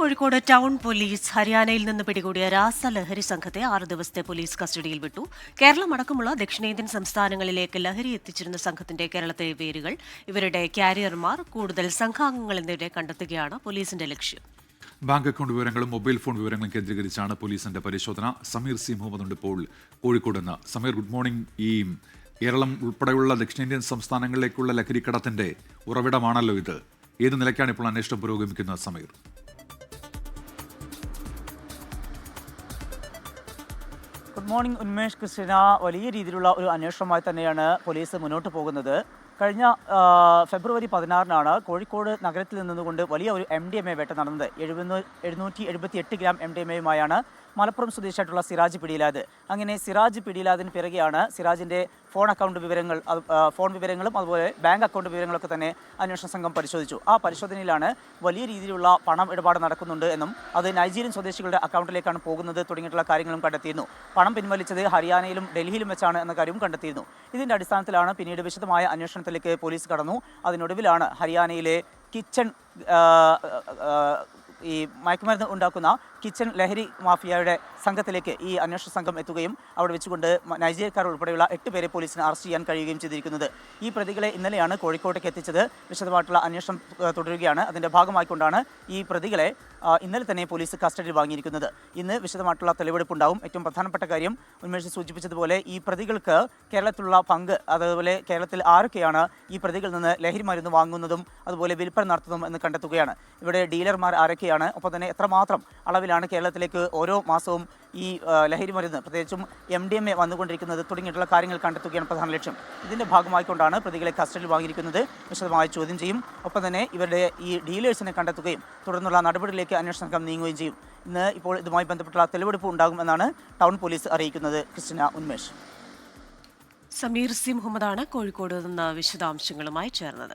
Kozhikode town police ഹരിയാനയിൽ നിന്ന് പിടികൂടിയ രാസലഹരി സംഘത്തെ ആറ് ദിവസത്തെ പോലീസ് കസ്റ്റഡിയിൽ വിട്ടു. കേരളമടക്കമുള്ള ദക്ഷിണേന്ത്യൻ സംസ്ഥാനങ്ങളിലേക്ക് ലഹരി എത്തിച്ചിരുന്ന സംഘത്തിന്റെ കേരളത്തെ വേരുകൾ ഇവരുടെ കാരിയർമാർ കൂടുതൽ സംഘാംഗങ്ങൾ എന്നിവരെ കണ്ടെത്തുകയാണ് പോലീസിന്റെ ലക്ഷ്യം. ബാങ്ക് അക്കൗണ്ട് വിവരങ്ങളും മൊബൈൽ ഫോൺ വിവരങ്ങളും കേന്ദ്രീകരിച്ചാണ് പോലീസിന്റെ പരിശോധന. സമീർ സി മുഹമ്മദ് ഉണ്ട് ഇപ്പോൾ കോഴിക്കോട് നിന്ന്. Sameer good morning. ഈ കേരളം ഉൾപ്പെടെയുള്ള ദക്ഷിണേന്ത്യൻ സംസ്ഥാനങ്ങളിലേക്കുള്ള ലഹരിക്കടത്തിന്റെ ഉറവിടമാണല്ലോ ഇത്. ഏത് നിലയ്ക്കാണ് ഇപ്പോൾ അന്വേഷണം പുരോഗമിക്കുന്നത് സമീർ? ഗുഡ് മോർണിംഗ് ഉന്മേഷ് കൃഷ്ണ വലിയ രീതിയിലുള്ള ഒരു അന്വേഷണമായി തന്നെയാണ് പോലീസ് മുന്നോട്ട് പോകുന്നത്. കഴിഞ്ഞ ഫെബ്രുവരി പതിനാറിനാണ് കോഴിക്കോട് നഗരത്തിൽ നിന്നുകൊണ്ട് വലിയ ഒരു എം ഡി എം എ വേട്ട നടന്നത്. എഴുപത് എഴുന്നൂറ്റി എഴുപത്തി എട്ട് ഗ്രാം എം ഡി എം എയുമായാണ് മലപ്പുറം സ്വദേശിയായിട്ടുള്ള സിറാജ് പിടിയിലാത് അങ്ങനെ സിറാജ് പിടിയിലാതിന് പിറകെയാണ് സിറാജിന്റെ ഫോൺ അക്കൗണ്ട് വിവരങ്ങൾ ഫോൺ വിവരങ്ങളും അതുപോലെ ബാങ്ക് അക്കൗണ്ട് വിവരങ്ങളൊക്കെ തന്നെ അന്വേഷണ സംഘം പരിശോധിച്ചു. ആ പരിശോധനയിലാണ് വലിയ രീതിയിലുള്ള പണം ഇടപാട് നടക്കുന്നുണ്ട് എന്നും അത് നൈജീരിയൻ സ്വദേശികളുടെ അക്കൗണ്ടിലേക്കാണ് പോകുന്നത് തുടങ്ങിയിട്ടുള്ള കാര്യങ്ങളും കണ്ടെത്തിയിരുന്നു. പണം പിൻവലിച്ചത് ഹരിയാനയിലും ഡൽഹിയിലും വെച്ചാണ് എന്ന കാര്യവും കണ്ടെത്തിയിരുന്നു. ഇതിന്റെ അടിസ്ഥാനത്തിലാണ് പിന്നീട് വിശദമായ അന്വേഷണത്തിലേക്ക് പോലീസ് കടന്നു. അതിനൊടുവിലാണ് ഹരിയാനയിലെ കിച്ചൺ ഈ മയക്കുമരുന്ന് ഉണ്ടാക്കുന്ന കിച്ചൺ ലഹരി മാഫിയയുടെ സംഘത്തിലേക്ക് ഈ അന്വേഷണ സംഘം എത്തുകയും അവിടെ വെച്ചുകൊണ്ട് നൈജീരിയക്കാർ ഉൾപ്പെടെയുള്ള എട്ട് പേരെ പോലീസിന് അറസ്റ്റ് ചെയ്യാൻ കഴിയുകയും ചെയ്തിരിക്കുന്നത്. ഈ പ്രതികളെ ഇന്നലെയാണ് കോഴിക്കോട്ടേക്ക് എത്തിച്ചത്. വിശദമായിട്ടുള്ള അന്വേഷണം തുടരുകയാണ്. അതിന്റെ ഭാഗമായിക്കൊണ്ടാണ് ഈ പ്രതികളെ ഇന്നലെ തന്നെ പോലീസ് കസ്റ്റഡിയിൽ വാങ്ങിയിരിക്കുന്നത്. ഇന്ന് വിശദമായിട്ടുള്ള തെളിവെടുപ്പ് ഉണ്ടാവും. ഏറ്റവും പ്രധാനപ്പെട്ട കാര്യം ഉന്മേഷ് സൂചിപ്പിച്ചതുപോലെ ഈ പ്രതികൾക്ക് കേരളത്തിലുള്ള പങ്ക് അതുപോലെ കേരളത്തിൽ ആരൊക്കെയാണ് ഈ പ്രതികളിൽ നിന്ന് ലഹരി മരുന്ന് വാങ്ങുന്നതും അതുപോലെ വിൽപ്പന നടത്തുന്നതും എന്ന് കണ്ടെത്തുകയാണ്. ഇവിടെ ഡീലർമാർ ആരൊക്കെയാണ് ഒപ്പം തന്നെ എത്രമാത്രം അളവിലാണ് കേരളത്തിലേക്ക് ഓരോ മാസവും ഈ ലഹരി മരുന്ന് പ്രത്യേകിച്ചും എം ഡി എം എ വന്നുകൊണ്ടിരിക്കുന്നത് തുടങ്ങിയിട്ടുള്ള കാര്യങ്ങൾ കണ്ടെത്തുകയാണ് പ്രധാന ലക്ഷ്യം. ഇതിന്റെ ഭാഗമായിക്കൊണ്ടാണ് പ്രതികളെ കസ്റ്റഡിയിൽ വാങ്ങിയിരിക്കുന്നത്. വിശദമായി ചോദ്യം ചെയ്യും. ഒപ്പം തന്നെ ഇവരുടെ ഈ ഡീലേഴ്സിനെ കണ്ടെത്തുകയും തുടർന്നുള്ള നടപടിയിലേക്ക് അന്വേഷണ സംഘം നീങ്ങുകയും ചെയ്യും. ഇന്ന് ഇപ്പോൾ ഇതുമായി ബന്ധപ്പെട്ടുള്ള തെളിവെടുപ്പ് ഉണ്ടാകുമെന്നാണ് ടൗൺ പോലീസ് അറിയിക്കുന്നത്. ക്രിസ്റ്റിന ഉന്മേഷ്. സമീർ സി മുഹമ്മദാണ് കോഴിക്കോട് നിന്ന് വിശദാംശങ്ങളുമായി ചേർന്നത്.